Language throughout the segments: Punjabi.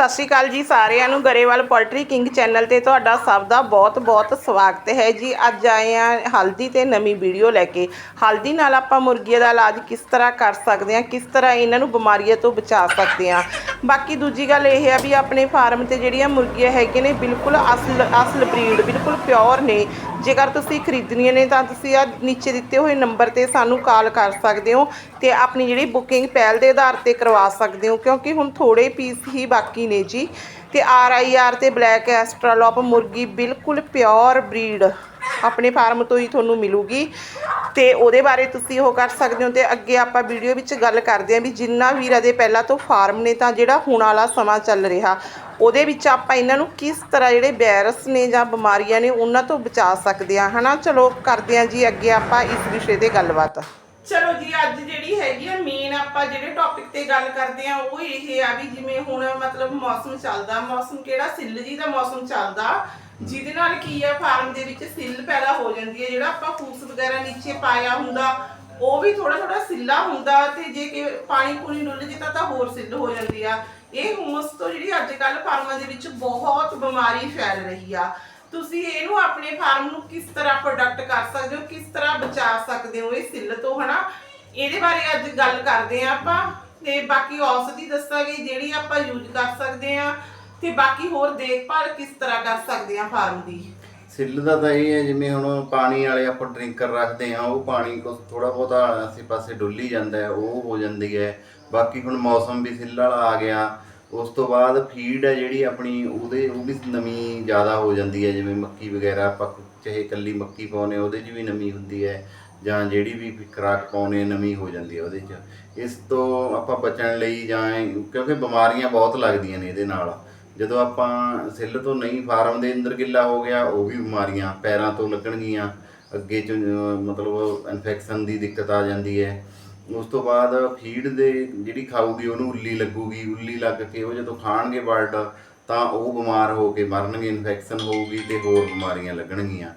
ਸਤਿ ਸ਼੍ਰੀ ਅਕਾਲ ਜੀ ਸਾਰਿਆਂ ਨੂੰ ਗਰੇਵਾਲ ਪੋਲਟਰੀ ਕਿੰਗ ਚੈਨਲ ਤੇ ਤੁਹਾਡਾ ਸਭ ਦਾ ਬਹੁਤ-ਬਹੁਤ ਸਵਾਗਤ ਹੈ ਜੀ। ਅੱਜ ਆਏ ਆ ਹਲਦੀ ਤੇ ਨਵੀਂ ਵੀਡੀਓ ਲੈ ਕੇ। ਹਲਦੀ ਨਾਲ ਆਪਾਂ ਮੁਰਗੀਆਂ ਦਾ ਇਲਾਜ ਕਿਸ ਤਰ੍ਹਾਂ ਕਰ ਸਕਦੇ ਹਾਂ, ਕਿਸ ਤਰ੍ਹਾਂ ਇਹਨਾਂ ਨੂੰ ਬਿਮਾਰੀਆਂ ਤੋਂ ਬਚਾ ਸਕਦੇ ਹਾਂ। ਬਾਕੀ ਦੂਜੀ ਗੱਲ ਇਹ ਹੈ ਵੀ ਆਪਣੇ ਫਾਰਮ ਤੇ ਜਿਹੜੀਆਂ ਮੁਰਗੀਆਂ ਹੈਗੀਆਂ ਨੇ, ਬਿਲਕੁਲ ਅਸਲ ਅਸਲ ਬਰੀਡ, ਬਿਲਕੁਲ ਪਿਓਰ ਨੇ। ਜੇਕਰ ਤੁਸੀਂ ਖਰੀਦਣੀਆਂ ਨੇ ਤਾਂ ਤੁਸੀਂ ਆ ਨੀਚੇ ਦਿੱਤੇ ਹੋਏ ਨੰਬਰ ਤੇ ਸਾਨੂੰ ਕਾਲ ਕਰ ਸਕਦੇ ਹੋ ਤੇ ਆਪਣੀ ਜਿਹੜੀ ਬੁਕਿੰਗ ਪਹਿਲ ਦੇ ਆਧਾਰ ਤੇ ਕਰਵਾ ਸਕਦੇ ਹੋ, ਕਿਉਂਕਿ ਹੁਣ ਥੋੜੇ ਪੀਸ ਹੀ ਬਾਕੀ ਨੇ ਜੀ। ਤੇ ਆਰ ਆਈ ਆਰ ਤੇ ਬਲੈਕ ਐਸਟ੍ਰਾਲੋਪ ਮੁਰਗੀ ਬਿਲਕੁਲ ਪਿਓਰ ਬਰੀਡ ਆਪਣੇ ਫਾਰਮ ਤੋਂ ਹੀ ਤੁਹਾਨੂੰ ਮਿਲੂਗੀ। ਤੇ ਉਹਦੇ ਬਾਰੇ ਤੁਸੀਂ ਉਹ ਕਰ ਸਕਦੇ ਹੋ ਤੇ ਅੱਗੇ ਆਪਾਂ ਵੀਡੀਓ ਵਿੱਚ ਗੱਲ ਕਰਦੇ ਹਾਂ ਵੀ ਜਿੰਨਾ ਵੀਰਾਂ ਦੇ ਪਹਿਲਾਂ ਤੋਂ ਫਾਰਮ ਨੇ ਤਾਂ ਜਿਹੜਾ ਹੁਣ ਵਾਲਾ ਸਮਾਂ ਚੱਲ ਰਿਹਾ, ਉਹਦੇ ਵਿੱਚ ਆਪਾਂ ਇਹਨਾਂ ਨੂੰ ਕਿਸ ਤਰ੍ਹਾਂ ਜਿਹੜੇ ਵਾਇਰਸ ਨੇ ਜਾਂ ਬਿਮਾਰੀਆਂ ਨੇ ਉਹਨਾਂ ਤੋਂ ਬਚਾ ਸਕਦੇ ਆ ਹਨਾ? ਚਲੋ, ਕਰਦੇ ਹਾਂ ਜੀ ਅੱਗੇ ਆਪਾਂ ਇਸ ਵਿਸ਼ੇ ਤੇ ਗੱਲਬਾਤ। ਚਲੋ ਜੀ, ਅੱਜ ਜਿਹੜੀ ਹੈਗੀ ਆ ਮੇਨ ਆਪਾਂ ਜਿਹੜੇ ਟੌਪਿਕ ਤੇ ਗੱਲ ਕਰਦੇ ਆ ਉਹ ਇਹ ਆ ਵੀ ਜਿਵੇਂ ਹੁਣ ਮਤਲਬ ਮੌਸਮ ਚੱਲਦਾ, ਮੌਸਮ ਕਿਹੜਾ? ਸਿੱਲ ਜੀ ਦਾ ਮੌਸਮ ਚੱਲਦਾ। ਜਿਹਦੇ ਨਾਲ ਕੀ ਆ, ਫਾਰਮ ਦੇ ਵਿੱਚ ਸਿੱਲ ਪੈਦਾ ਹੋ ਜਾਂਦੀ ਹੈ, ਜਿਹੜਾ ਆਪਾਂ ਫੂਸ ਵਗੈਰਾ ਨੀਚੇ ਪਾਇਆ ਹੁੰਦਾ, ਉਹ ਵੀ ਥੋੜਾ ਥੋੜਾ ਸਿੱਲਾ ਹੁੰਦਾ ਤੇ ਜੇ ਕਿ ਪਾਣੀ ਪੂਣੀ ਡੁੱਲ ਜੇ ਤਾਂ ਤਾਂ ਹੋਰ ਸਿੱਲ ਹੋ ਜਾਂਦੀ ਆ। ਇਹ ਹੁਮਸ ਤੋਂ ਜਿਹੜੀ ਅੱਜ ਕੱਲ ਫਾਰਮਾਂ ਦੇ ਵਿੱਚ ਬਹੁਤ ਬਿਮਾਰੀ ਫੈਲ ਰਹੀ ਆ। ਤੁਸੀਂ ਇਹਨੂੰ ਆਪਣੇ ਫਾਰਮ ਨੂੰ ਕਿਸ ਤਰ੍ਹਾਂ ਪ੍ਰੋਡਕਟ ਕਰ ਸਕਦੇ ਹੋ, ਕਿਸ ਤਰ੍ਹਾਂ ਬਚਾ ਸਕਦੇ ਹੋ ਇਹ ਸਿੱਲ ਤੋਂ, ਹਨਾ? ਇਹਦੇ ਬਾਰੇ ਅੱਜ ਗੱਲ ਕਰਦੇ ਆ ਆਪਾਂ, ਤੇ ਬਾਕੀ ਔਸ਼ਧੀ ਦੱਸਾਂਗੇ, ਜਿਹੜੀ ਆਪਾਂ ਯੂਜ਼ ਕਰ ਸਕਦੇ ਆ। ਤੇ ਬਾਕੀ ਹੋਰ ਦੇਖਭਾਲ ਕਿਸ ਤਰ੍ਹਾਂ ਕਰ ਸਕਦੇ ਆ ਫਾਰਮ ਦੀ? ਸਿੱਲ ਦਾ ਤਾਂ ਇਹ ਹੈ, ਜਿਵੇਂ ਹੁਣ ਪਾਣੀ ਵਾਲੇ ਆਪਾਂ ਡਰਿੰਕਰ ਰੱਖਦੇ ਆ ਉਹ ਪਾਣੀ ਕੋ ਥੋੜਾ ਬਹੁਤਾ ਆਸੇ ਪਾਸੇ ਡੁੱਲੀ ਜਾਂਦਾ ਹੈ, ਉਹ ਹੋ ਜਾਂਦੀ ਹੈ। ਬਾਕੀ ਹੁਣ ਮੌਸਮ ਵੀ ਸਿੱਲ ਵਾਲਾ ਆ ਗਿਆ, ਉਸ ਤੋਂ ਬਾਅਦ ਫੀਡ ਹੈ ਜਿਹੜੀ ਆਪਣੀ, ਉਹਦੇ, ਉਹ ਵੀ ਨਮੀ ਜ਼ਿਆਦਾ ਹੋ ਜਾਂਦੀ ਹੈ, ਜਿਵੇਂ ਮੱਕੀ ਵਗੈਰਾ ਆਪਾਂ ਚਾਹੇ ਇਕੱਲੀ ਮੱਕੀ ਪਾਉਨੇ ਉਹਦੇ 'ਚ ਵੀ ਨਮੀ ਹੁੰਦੀ ਹੈ, ਜਾਂ ਜਿਹੜੀ ਵੀ ਖੁਰਾਕ ਪਾਉਨੇ ਨਮੀ ਹੋ ਜਾਂਦੀ ਹੈ ਉਹਦੇ 'ਚ। ਇਸ ਤੋਂ ਆਪਾਂ ਬਚਣ ਲਈ ਜਾਂ ਕਿਉਂਕਿ ਬਿਮਾਰੀਆਂ ਬਹੁਤ ਲੱਗਦੀਆਂ ਨੇ ਇਹਦੇ ਨਾਲ। ਜਦੋਂ ਆਪਾਂ ਸਿੱਲ ਤੋਂ ਨਹੀਂ, ਫਾਰਮ ਦੇ ਅੰਦਰ ਗਿੱਲਾ ਹੋ ਗਿਆ, ਉਹ ਵੀ ਬਿਮਾਰੀਆਂ ਪੈਰਾਂ ਤੋਂ ਲੱਗਣਗੀਆਂ, ਅੱਗੇ ਚ ਮਤਲਬ ਇਨਫੈਕਸ਼ਨ ਦੀ ਦਿੱਕਤ ਆ ਜਾਂਦੀ ਹੈ। ਉਸ ਤੋਂ ਬਾਅਦ ਫੀਡ ਦੇ ਜਿਹੜੀ ਖਾਊਗੀ, ਉਹਨੂੰ ਉੱਲੀ ਲੱਗੂਗੀ, ਉੱਲੀ ਲੱਗ ਕੇ ਉਹ ਜਦੋਂ ਖਾਣਗੇ ਬਰਡ ਤਾਂ ਉਹ ਬਿਮਾਰ ਹੋ ਕੇ ਮਰਨਗੇ ਇਨਫੈਕਸ਼ਨ ਹੋਊਗੀ ਤੇ ਹੋਰ ਬਿਮਾਰੀਆਂ ਲੱਗਣਗੀਆਂ।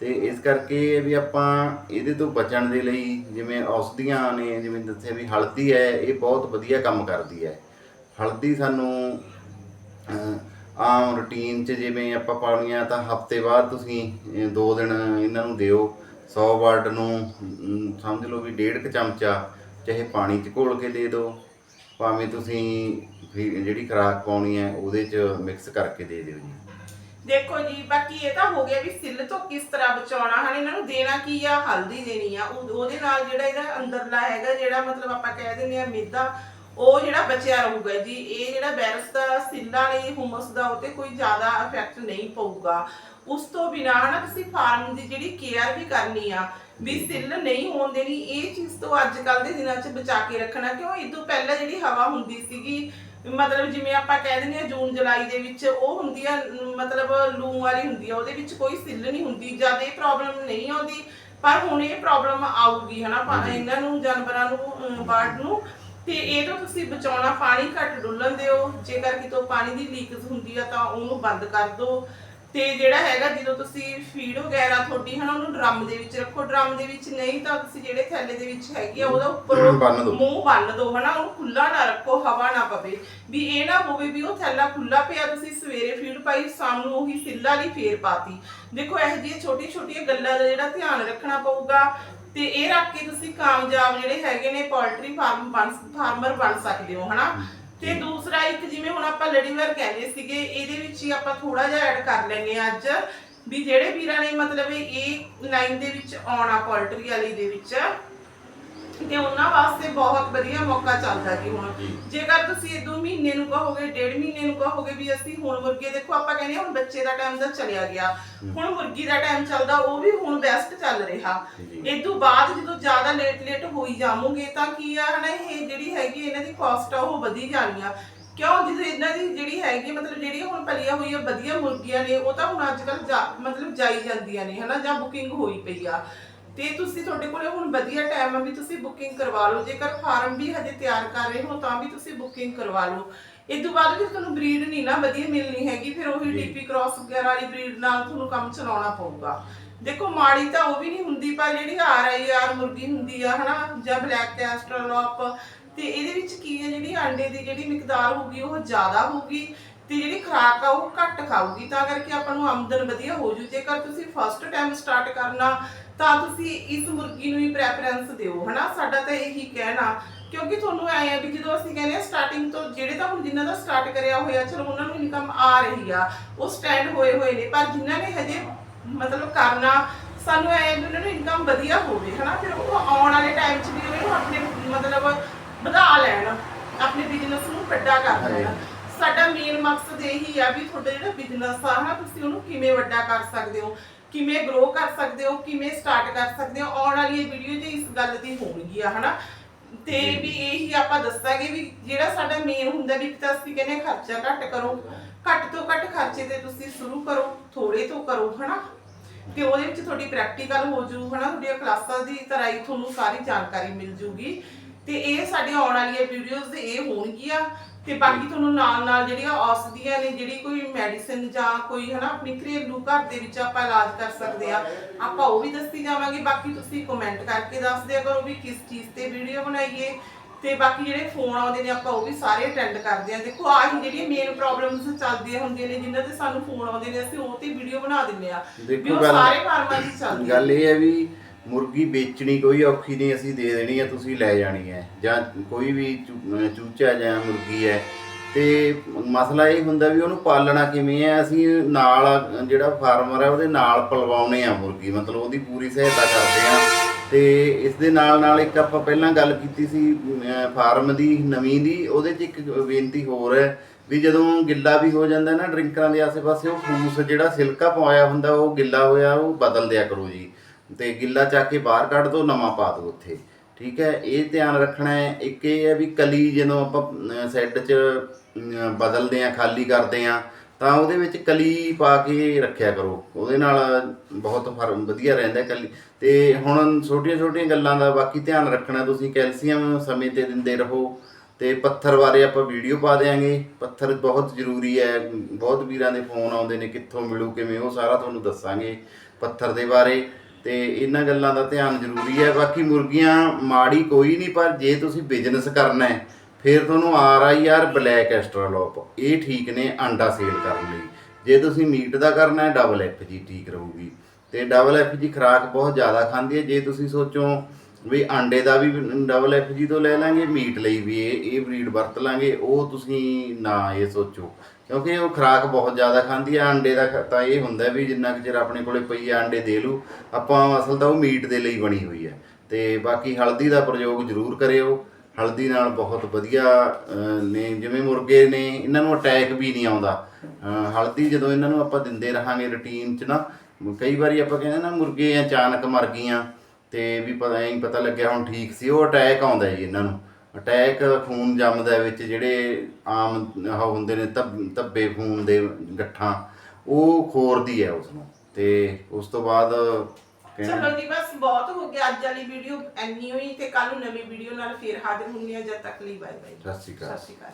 ਤੇ ਇਸ ਕਰਕੇ ਵੀ ਆਪਾਂ ਇਹਦੇ ਤੋਂ ਬਚਣ ਦੇ ਲਈ ਜਿਵੇਂ ਔਸ਼ਧੀਆਂ ਨੇ, ਜਿਵੇਂ ਦੱਸਿਆ ਵੀ ਹਲਦੀ ਹੈ, ਇਹ ਬਹੁਤ ਵਧੀਆ ਕੰਮ ਕਰਦੀ ਹੈ। ਹਲਦੀ ਸਾਨੂੰ ਆਮ ਰੁਟੀਨ ਚ ਜਿਵੇਂ ਆਪਾਂ ਪਾਉਣੀਆਂ ਤਾਂ ਹਫ਼ਤੇ ਬਾਅਦ ਤੁਸੀਂ ਦੋ ਦਿਨ ਇਹਨਾਂ ਨੂੰ ਦਿਓ। 100 ਵਰਡ ਨੂੰ ਸਮਝ ਲਓ ਵੀ ਡੇਢ ਕੁ ਚਮਚਾ, ਚਾਹੇ ਪਾਣੀ ਚ ਘੋਲ ਕੇ ਦੇ ਦਿਓ ਭਾਵੇਂ ਤੁਸੀਂ ਜਿਹੜੀ ਖੁਰਾਕ ਪਾਉਣੀ ਹੈ, ਉਹਦੇ ਚ ਮਿਕਸ ਕਰਕੇ ਦੇ ਦਿਓ ਜੀ। ਦੇਖੋ ਜੀ, ਬਾਕੀ ਇਹ ਤਾਂ ਹੋ ਗਿਆ ਵੀ ਸਿੱਲ ਤੋਂ ਕਿਸ ਤਰ੍ਹਾਂ ਬਚਾਉਣਾ। ਹਨ, ਇਹਨਾਂ ਨੂੰ ਦੇਣਾ ਕੀ ਆ? ਹਲਦੀ ਦੇਣੀ ਆ। ਉਹਦੇ ਨਾਲ ਜਿਹੜਾ ਇਹਦਾ ਅੰਦਰਲਾ ਹੈਗਾ, ਜਿਹੜਾ ਮਤਲਬ ਆਪਾਂ ਕਹਿ ਦਿੰਦੇ ਆ ਮਿੱਦਾ ਉਹ ਜਿਹੜਾ ਬਚਿਆ ਰਹੂਗਾ ਜੀ ਇਹ ਜਿਹੜਾ ਵਾਇਰਸ ਦਾ ਸਿੱਲਾਂ ਲਈ ਹੁਮਸ ਦਾ ਉਹ ਤੇ ਕੋਈ ਜ਼ਿਆਦਾ ਇਫੈਕਟ ਨਹੀਂ ਪਊਗਾ। ਉਸ ਤੋਂ ਬਿਨਾ ਹਨਾ ਤੁਸੀਂ ਫਾਰਮ ਦੀ ਜਿਹੜੀ ਕੇਅਰ ਵੀ ਕਰਨੀ ਆ ਵੀ ਸਿੱਲ ਨਹੀਂ ਹੋਣ ਦੇਣੀ ਇਹ ਚੀਜ਼ ਤੋਂ ਅੱਜ ਕੱਲ ਦੇ ਦਿਨਾਂ 'ਚ ਬਚਾ ਕੇ ਰੱਖਣਾ। ਕਿਉਂ? ਇਦੋਂ ਪਹਿਲਾਂ ਜਿਹੜੀ ਹਵਾ ਹੁੰਦੀ ਸੀਗੀ ਮਤਲਬ ਜਿਵੇਂ ਆਪਾਂ ਕਹਿ ਦਿੰਦੇ ਆ ਜੂਨ ਜੁਲਾਈ ਦੇ ਵਿੱਚ ਉਹ ਹੁੰਦੀ ਆ ਮਤਲਬ ਲੂ ਵਾਲੀ ਹੁੰਦੀ ਆ ਉਹਦੇ ਵਿੱਚ ਕੋਈ ਸਿੱਲ ਨਹੀਂ ਹੁੰਦੀ ਜਦ ਇਹ ਪ੍ਰੋਬਲਮ ਨਹੀਂ ਆਉਂਦੀ ਪਰ ਹੁਣ ਇਹ ਪ੍ਰੋਬਲਮ ਆਊਗੀ ਹਨਾ? ਇਹਨਾਂ ਨੂੰ ਜਾਨਵਰਾਂ ਨੂੰ ਬਰਡ ਨੂੰ ਤੇ ਇਹ ਤੋਂ ਤੁਸੀਂ ਬਚਾਉਣਾ ਪਾਣੀ ਘੱਟ ਡੁੱਲਣ ਦਿਓ। ਜੇਕਰ ਕਿਤੋਂ ਪਾਣੀ ਦੀ ਲੀਕੇਜ ਹੁੰਦੀ ਆ ਤਾਂ ਉਹਨੂੰ ਬੰਦ ਕਰ ਦਿਓ ਤੇ ਜਿਹੜਾ ਹੈਗਾ ਜਦੋਂ ਤੁਸੀਂ ਫੀਡ ਵਗੈਰਾ ਤੁਹਾਡੀ ਹਨਾ ਉਹਨੂੰ ਡਰਮ ਦੇ ਵਿੱਚ ਰੱਖੋ। ਡਰਮ ਦੇ ਵਿੱਚ ਨਹੀਂ ਤਾਂ ਤੁਸੀਂ ਜਿਹੜੇ ਥੈਲੇ ਦੇ ਵਿੱਚ ਹੈਗੀ ਆ ਉਹਦਾ ਉੱਪਰ ਦਿਓ। ਮੂੰਹ ਬੰਨ ਦੋ ਹਨਾ ਉਹਨੂੰ ਖੁੱਲਾ ਨਾ ਰੱਖੋ ਹਵਾ ਨਾ ਪਵੇ। ਵੀ ਇਹ ਨਾ ਹੋਵੇ ਵੀ ਉਹ ਥੈਲਾ ਖੁੱਲਾ ਪਿਆ ਤੁਸੀਂ ਸਵੇਰੇ ਫੀਡ ਪਾਈ ਸ਼ਾਮ ਨੂੰ ਉਹੀ ਸਿੱਲਾ ਲਈ ਫੇਰ ਪਾਤੀ। ਦੇਖੋ ਇਹੋ ਜਿਹੀਆਂ ਛੋਟੀ ਛੋਟੀਆਂ ਗੱਲਾਂ ਦਾ ਜਿਹੜਾ ਧਿਆਨ ਰੱਖਣਾ ਪਊਗਾ। ਤੇ ਇਹ ਰੱਖ ਕੇ ਤੁਸੀਂ ਕਾਮਯਾਬ ਜਿਹੜੇ ਹੈਗੇ ਨੇ ਪੋਲਟਰੀ ਫਾਰਮ ਬਣ ਫਾਰਮਰ ਬਣ ਸਕਦੇ ਹੋ ਹਨਾ? ਤੇ ਦੂਸਰਾ ਇੱਕ ਜਿਵੇਂ ਹੁਣ ਆਪਾਂ ਲੜੀਵਾਰ ਕਹਿੰਦੇ ਸੀਗੇ ਇਹਦੇ ਵਿੱਚ ਹੀ ਆਪਾਂ ਥੋੜਾ ਜਿਹਾ ਐਡ ਕਰ ਲੈਂਗੇ ਅੱਜ ਵੀ ਜਿਹੜੇ ਵੀਰਾਂ ਨੇ ਮਤਲਬ ਇਹ ਲਾਈਨ ਦੇ ਵਿੱਚ ਆਉਣਾ ਪੋਲਟਰੀ ਵਾਲੀ ਦੇ ਵਿੱਚ ਤੇ ਉਹਨਾਂ ਵਾਸਤੇ ਬਹੁਤ ਵਧੀਆ ਮੌਕਾ ਚੱਲਦਾ ਜੀ ਹੁਣ। ਜੇਕਰ ਤੁਸੀਂ ਇਹ ਦੋ ਮਹੀਨੇ ਨੂੰ ਕਹੋਗੇ ਡੇਢ ਮਹੀਨੇ ਨੂੰ ਕਹੋਗੇ ਵੀ ਅਸੀਂ ਹੁਣ ਮੁਰਗੇ ਦੇਖੋ ਆਪਾਂ ਕਹਿੰਦੇ ਹਾਂ ਹੁਣ ਬੱਚੇ ਦਾ ਟਾਈਮ ਤਾਂ ਚਲਿਆ ਗਿਆ। ਹੁਣ ਮੁਰਗੀ ਦਾ ਟਾਈਮ ਚੱਲਦਾ ਉਹ ਵੀ ਹੁਣ ਬੈਸਟ ਚੱਲ ਰਿਹਾ। ਜੀ। ਤੋਂ ਬਾਅਦ ਜਦੋਂ ਜ਼ਿਆਦਾ ਲੇਟ ਲੇਟ ਹੋਈ ਜਾਵੋਗੇ ਤਾਂ ਕੀ ਆ ਹਨਾ ਇਹ ਜਿਹੜੀ ਹੈਗੀ ਇਹਨਾਂ ਦੀ ਕਾਸਟ ਆ ਉਹ ਵਧੀ ਜਾਣੀ ਆ। ਕਿਉਂ? ਜਦੋਂ ਇਹਨਾਂ ਦੀ ਜਿਹੜੀ ਹੈਗੀ ਮਤਲਬ ਜਿਹੜੀਆਂ ਹੁਣ ਪਲੀਆਂ ਹੋਈਆਂ ਵਧੀਆ ਮੁਰਗੀਆਂ ਨੇ ਉਹ ਤਾਂ ਹੁਣ ਅੱਜ ਕੱਲ ਮਤਲਬ ਜਾਈ ਜਾਂਦੀਆਂ ਨੇ ਹਨਾ ਜਾਂ ਬੁਕਿੰਗ ਹੋਈ ਪਈ ਆ। ਤੇ ਤੁਸੀਂ ਤੁਹਾਡੇ ਕੋਲੇ ਹੁਣ ਵਧੀਆ ਟਾਈਮ ਆ ਵੀ ਤੁਸੀਂ ਬੁਕਿੰਗ ਕਰਵਾ ਲਓ। ਜੇਕਰ ਫਾਰਮ ਵੀ ਹਜੇ ਤਿਆਰ ਕਰ ਰਹੇ ਹੋ ਤਾਂ ਵੀ ਤੁਸੀਂ ਬੁਕਿੰਗ ਕਰਵਾ ਲਓ। ਇਹ ਤੋਂ ਬਾਅਦ ਵੀ ਤੁਹਾਨੂੰ ਬਰੀਡ ਨਹੀਂ ਨਾ ਵਧੀਆ ਮਿਲਣੀ ਹੈਗੀ ਫਿਰ ਉਹੀ ਡੀਪੀ ਕ੍ਰਾਸ ਵਗੈਰਾ ਵਾਲੀ ਬਰੀਡ ਨਾਲ ਤੁਹਾਨੂੰ ਕੰਮ ਚਲਾਉਣਾ ਪਊਗਾ। ਦੇਖੋ ਮਾੜੀ ਤਾਂ ਉਹ ਵੀ ਨਹੀਂ ਹੁੰਦੀ ਪਰ ਜਿਹੜੀ ਆਰ ਆਈ ਆਰ ਮੁਰਗੀ ਹੁੰਦੀ ਆ ਹਨਾ ਜਾਂ ਬਲੈਕ ਕੈਸਟਰਲੋਪ ਤੇ ਇਹਦੇ ਵਿੱਚ ਕੀ ਹੈ ਜਿਹੜੀ ਅੰਡੇ ਦੀ ਜਿਹੜੀ ਮਿਕਦਾਰ ਹੋਊਗੀ ਉਹ ਜ਼ਿਆਦਾ ਹੋਊਗੀ ਤੇ ਜਿਹੜੀ ਖੁਰਾਕ ਆ ਉਹ ਘੱਟ ਖਾਊਗੀ, ਤਾਂ ਕਰਕੇ ਆਪਾਂ ਨੂੰ ਆਮਦਨ ਵਧੀਆ ਹੋ ਜੂ। ਜੇਕਰ ਤੁਸੀਂ ਫਸਟ ਟਾਈਮ ਸਟਾਰਟ ਕਰਨਾ, ਤਾਂ ਤੁਸੀਂ ਇਸ ਮੁਰਗੀ ਨੂੰ ਹੀ ਪ੍ਰੈਫਰੈਂਸ ਦਿਓ, ਹਨਾ? ਸਾਡਾ ਤਾਂ ਇਹੀ ਕਹਿਣਾ। ਕਿਉਂਕਿ ਤੁਹਾਨੂੰ ਐ ਆ ਵੀ ਜਦੋਂ ਅਸੀਂ ਕਹਿੰਦੇ ਆ ਸਟਾਰਟਿੰਗ ਤੋਂ, ਜਿਹੜੇ ਤਾਂ ਹੁਣ ਜਿਨ੍ਹਾਂ ਦਾ ਸਟਾਰਟ ਕਰਿਆ ਹੋਇਆ, ਚਲੋ ਉਹਨਾਂ ਨੂੰ ਇਨਕਮ ਆ ਰਹੀ ਆ, ਉਹ ਸਟੈਂਡ ਹੋਏ ਹੋਏ ਨੇ, ਪਰ ਜਿਨ੍ਹਾਂ ਨੇ ਹਜੇ ਮਤਲਬ ਕਰਨਾ, ਸਾਨੂੰ ਐ ਵੀ ਉਹਨਾਂ ਨੂੰ ਇਨਕਮ ਵਧੀਆ ਹੋਵੇ, ਹਨਾ? ਫਿਰ ਉਹ ਆਉਣ ਵਾਲੇ ਟਾਈਮ 'ਚ ਵੀ ਉਹਨੂੰ ਆਪਣੇ ਮਤਲਬ ਵਧਾ ਲੈਣ, ਆਪਣੇ ਬਿਜ਼ਨਸ ਨੂੰ ਵੱਡਾ ਕਰ ਲੈਣ। ਸਾਡਾ ਮੇਨ ਮਕਸਦ ਇਹੀ ਆ ਵੀ ਤੁਹਾਡਾ ਜਿਹੜਾ ਬਿਜ਼ਨਸ ਆ ਹਨਾ ਤੁਸੀਂ ਉਹਨੂੰ ਕਿਵੇਂ ਵੱਡਾ ਕਰ ਸਕਦੇ ਹੋ ਕਿਵੇਂ ਗਰੋ ਕਰ ਸਕਦੇ ਹੋ ਕਿਵੇਂ ਸਟਾਰਟ ਕਰ ਸਕਦੇ ਹੋ ਆਉਣ ਵਾਲੀ ਇਹ ਵੀਡੀਓ 'ਚ ਇਸ ਗੱਲ ਦੀ ਹੋਣਗੀ ਆ ਹਨਾ? ਤੇ ਵੀ ਇਹੀ ਆਪਾਂ ਦੱਸਾਂਗੇ ਵੀ ਜਿਹੜਾ ਸਾਡਾ ਮੇਨ ਹੁੰਦਾ ਵੀ ਤਾਂ ਅਸੀਂ ਕਹਿੰਦੇ ਖਰਚਾ ਘੱਟ ਕਰੋ ਘੱਟ ਤੋਂ ਘੱਟ ਖਰਚੇ ਤੇ ਤੁਸੀਂ ਸ਼ੁਰੂ ਕਰੋ ਥੋੜੇ ਤੋਂ ਕਰੋ ਹਨਾ? ਤੇ ਉਹਦੇ ਵਿੱਚ ਤੁਹਾਡੀ ਪ੍ਰੈਕਟੀਕਲ ਹੋ ਜੂ ਹਨਾ? ਤੁਹਾਡੀਆਂ ਕਲਾਸਾਂ ਦੀ ਤਰ੍ਹਾਂ ਹੀ ਤੁਹਾਨੂੰ ਸਾਰੀ ਜਾਣਕਾਰੀ ਮਿਲ ਜੂਗੀ। ਤੇ ਇਹ ਸਾਡੇ ਆਉਣ ਵਾਲੀਆਂ ਵੀਡੀਓਜ਼ ਇਹ ਹੋਣਗੀਆਂ। ਤੇ ਬਾਕੀ ਤੁਹਾਨੂੰ ਨਾਲ ਨਾਲ ਜਿਹੜੀਆਂ ਔਸ਼ਧੀਆਂ ਨੇ ਜਿਹੜੀ ਕੋਈ ਮੈਡੀਸਿਨ ਜਾਂ ਕੋਈ ਹਨਾ ਆਪਣੀ ਘਰੇਲੂ ਘਰ ਦੇ ਵਿੱਚ ਆਪਾਂ ਇਲਾਜ ਕਰ ਸਕਦੇ ਆ ਆਪਾਂ ਉਹ ਵੀ ਦੱਸੀ ਜਾਵਾਂਗੇ। ਬਾਕੀ ਤੁਸੀਂ ਕਮੈਂਟ ਕਰਕੇ ਦੱਸ ਦਿਆ ਕਰੋ ਵੀ ਕਿਸ ਚੀਜ਼ ਤੇ ਵੀਡੀਓ ਬਣਾਈਏ। ਤੇ ਬਾਕੀ ਜਿਹੜੇ ਫੋਨ ਆਉਂਦੇ ਨੇ ਆਪਾਂ ਉਹ ਵੀ ਸਾਰੇ ਅਟੈਂਡ ਕਰਦੇ ਆ। ਦੇਖੋ ਆਹੀ ਜਿਹੜੀਆਂ ਮੇਨ ਪ੍ਰੋਬਲਮਸ ਚੱਲਦੀਆਂ ਹੁੰਦੀਆਂ ਨੇ ਜਿਨ੍ਹਾਂ ਤੇ ਸਾਨੂੰ ਫੋਨ ਆਉਂਦੇ ਨੇ ਅਸੀਂ ਉਹ ਤੇ ਵੀਡੀਓ ਬਣਾ ਦਿੰਦੇ ਆ। ਵੀ ਉਹ ਸਾਰੇ ਫਾਰਮਾਂ ਚੱਲਦੀ ਆ। ਗੱਲ ਇਹ ਹੈ ਵੀ ਮੁਰਗੀ ਵੇਚਣੀ ਕੋਈ ਔਖੀ ਨਹੀਂ, ਅਸੀਂ ਦੇ ਦੇਣੀ ਹੈ, ਤੁਸੀਂ ਲੈ ਜਾਣੀ ਹੈ। ਜਾਂ ਕੋਈ ਵੀ ਚੂ- ਚੂਚਾ ਜਾਂ ਮੁਰਗੀ ਹੈ। ਤੇ ਮਸਲਾ ਇਹ ਹੁੰਦਾ ਵੀ ਉਹਨੂੰ ਪਾਲਣਾ ਕਿਵੇਂ ਹੈ? ਅਸੀਂ ਨਾਲ, ਜਿਹੜਾ ਫਾਰਮਰ ਹੈ, ਉਹਦੇ ਨਾਲ ਪਲਵਾਉਣੇ ਆ ਮੁਰਗੀ। ਮਤਲਬ ਉਹਦੀ ਪੂਰੀ ਸਹਾਇਤਾ ਕਰਦੇ ਆ ਤੇ ਇਸ ਦੇ ਨਾਲ ਨਾਲ ਇੱਕ ਆਪਾਂ ਪਹਿਲਾਂ ਗੱਲ ਕੀਤੀ ਸੀ ਫਾਰਮ ਦੀ, ਨਵੀਂ ਦੀ, ਉਹਦੇ 'ਚ ਇੱਕ ਬੇਨਤੀ ਹੋਰ ਹੈ ਵੀ ਜਦੋਂ ਗਿੱਲਾ ਵੀ ਹੋ ਜਾਂਦਾ ਨਾ, ਡਰਿੰਕਰਾਂ ਦੇ ਆਸੇ-ਪਾਸੇ, ਉਹ ਫੂਸ ਜਿਹੜਾ ਸਿਲਕਾ ਪਵਾਇਆ ਹੁੰਦਾ, ਉਹ ਗਿੱਲਾ ਹੋਇਆ, ਉਹ ਬਦਲ ਦਿਆ ਕਰੋ ਜੀ। ਤੇ ਗਿੱਲਾ ਚੱਕ ਕੇ ਬਾਹਰ ਕੱਢ ਦੋ, ਨਵਾਂ ਪਾ ਦਿਓ ਉੱਥੇ। ਠੀਕ ਹੈ? ਇਹ ਧਿਆਨ ਰੱਖਣਾ ਹੈ। ਇੱਕ ਇਹ ਹੈ ਵੀ ਕਲੀ ਜਦੋਂ ਆਪਾਂ ਸੈੱਡ 'ਚ ਬਦਲਦੇ ਆ ਖਾਲੀ ਕਰਦੇ ਆ ਤਾਂ ਉਹਦੇ ਵਿੱਚ ਕਲੀ ਪਾ ਕੇ ਰੱਖਿਆ ਕਰੋ। ਉਹਦੇ ਨਾਲ ਬਹੁਤ ਫਰ, ਵਧੀਆ ਰਹਿੰਦਾ ਕਲੀ। ਤੇ ਹੁਣ ਛੋਟੀਆਂ ਛੋਟੀਆਂ ਗੱਲਾਂ ਦਾ ਬਾਕੀ ਧਿਆਨ ਰੱਖਣਾ ਤੁਸੀਂ। ਕੈਲਸ਼ੀਅਮ ਸਮੇਂ ਤੇ ਦਿੰਦੇ ਰਹੋ। ਤੇ ਪੱਥਰ ਬਾਰੇ ਆਪਾਂ ਵੀਡੀਓ ਪਾ ਦੇਾਂਗੇ ਪੱਥਰ ਬਹੁਤ ਜ਼ਰੂਰੀ ਹੈ। ਬਹੁਤ ਵੀਰਾਂ ਦੇ ਫੋਨ ਆਉਂਦੇ ਨੇ, ਕਿੱਥੋਂ ਮਿਲੂ, ਕਿਵੇਂ, ਉਹ ਸਾਰਾ ਤੁਹਾਨੂੰ ਦੱਸਾਂਗੇ ਪੱਥਰ ਦੇ ਬਾਰੇ। ਤੇ ਇਹਨਾਂ ਗੱਲਾਂ ਦਾ ਧਿਆਨ ਜ਼ਰੂਰੀ ਹੈ। ਬਾਕੀ ਮੁਰਗੀਆਂ ਮਾੜੀ ਕੋਈ ਨਹੀਂ, ਪਰ ਜੇ ਤੁਸੀਂ ਬਿਜ਼ਨਸ ਕਰਨਾ ਹੈ, ਫਿਰ ਤੁਹਾਨੂੰ R I R black Australorp ਇਹ ਠੀਕ ਨੇ ਅੰਡਾ ਸੇਲ ਕਰਨ ਲਈ। ਜੇ ਤੁਸੀਂ ਮੀਟ ਦਾ ਕਰਨਾ ਹੈ ਡਬਲ ਐਫ ਜੀ ਠੀਕ ਰਹੂਗੀ। ਤੇ ਡਬਲ ਐਫ ਜੀ ਖਰਾਕ ਬਹੁਤ ਜ਼ਿਆਦਾ ਖਾਂਦੀ ਹੈ। ਜੇ ਤੁਸੀਂ ਸੋਚੋ ਵੀ ਆਂਡੇ ਦਾ ਵੀ ਡਬਲ ਐਫ ਜੀ ਤੋਂ ਲੈ ਲਾਂਗੇ, ਮੀਟ ਲਈ ਵੀ ਇਹ ਇਹ ਬਰੀਡ ਵਰਤ ਲਾਂਗੇ, ਉਹ ਤੁਸੀਂ ਨਾ ਇਹ ਸੋਚੋ। ਕਿਉਂਕਿ ਉਹ ਖਰਾਕ ਬਹੁਤ ਜ਼ਿਆਦਾ ਖਾਂਦੀ ਹੈ ਆਂਡੇ ਦਾ ਤਾਂ ਇਹ ਹੁੰਦਾ ਵੀ ਜਿੰਨਾ ਕੁ ਚਿਰ ਆਪਣੇ ਕੋਲੇ ਪਈ ਆ ਆਂਡੇ ਦੇ ਲੂ ਆਪਾਂ ਅਸਲ ਤਾਂ ਉਹ ਮੀਟ ਦੇ ਲਈ ਬਣੀ ਹੋਈ ਹੈ ਤੇ ਬਾਕੀ ਹਲਦੀ ਦਾ ਪ੍ਰਯੋਗ ਜ਼ਰੂਰ ਕਰਿਓ। ਹਲਦੀ ਨਾਲ ਬਹੁਤ ਵਧੀਆ ਨੇ, ਜਿਵੇਂ ਮੁਰਗੇ ਨੇ, ਇਹਨਾਂ ਨੂੰ ਅਟੈਕ ਵੀ ਨਹੀਂ ਆਉਂਦਾ। ਹਲਦੀ ਜਦੋਂ ਇਹਨਾਂ ਨੂੰ ਆਪਾਂ ਦਿੰਦੇ ਰਹਾਂਗੇ ਰੁਟੀਨ 'ਚ ਨਾ, ਕਈ ਵਾਰੀ ਆਪਾਂ ਕਹਿੰਦੇ ਨਾ ਮੁਰਗੇ ਅਚਾਨਕ ਮਰ ਗਈਆਂ ਤੇ ਵੀ ਪਤਾ ਨਹੀਂ ਪਤਾ ਲੱਗਿਆ ਹੁਣ ਠੀਕ ਸੀ ਉਹ ਅਟੈਕ ਆਉਂਦਾ ਜੀ ਇਹਨਾਂ ਨੂੰ। ਅਟੈਕ ਖੂਨ ਜੰਮਦਾ ਵਿੱਚ ਜਿਹੜੇ ਆਮ ਹੁੰਦੇ ਨੇ ਧੱਬ- ਖੂਨ ਦੇ ਗੱਠਾਂ ਉਹ ਖੋਰਦੀ ਹੈ ਉਸ ਨੂੰ ਤੇ ਉਸ ਤੋਂ ਬਾਅਦ ਚਲੋ ਜੀ ਬਸ ਬਹੁਤ ਹੋ ਗਿਆ। ਅੱਜ ਵਾਲੀ ਵੀਡੀਓ ਐਨੀ ਹੋਈ ਤੇ ਕੱਲ ਨੂੰ ਨਵੀਂ ਵੀਡੀਓ ਨਾਲ ਫੇਰ ਹਾਜ਼ਰ ਹੁੰਦੇ ਆ ਜਦ ਤੱਕ ਲਈ ਬਾਏ ਬਾਏ ਸਤਿ ਸ਼੍ਰੀ ਅਕਾਲ। ਸਤਿ ਸ਼੍ਰੀ ਅਕਾਲ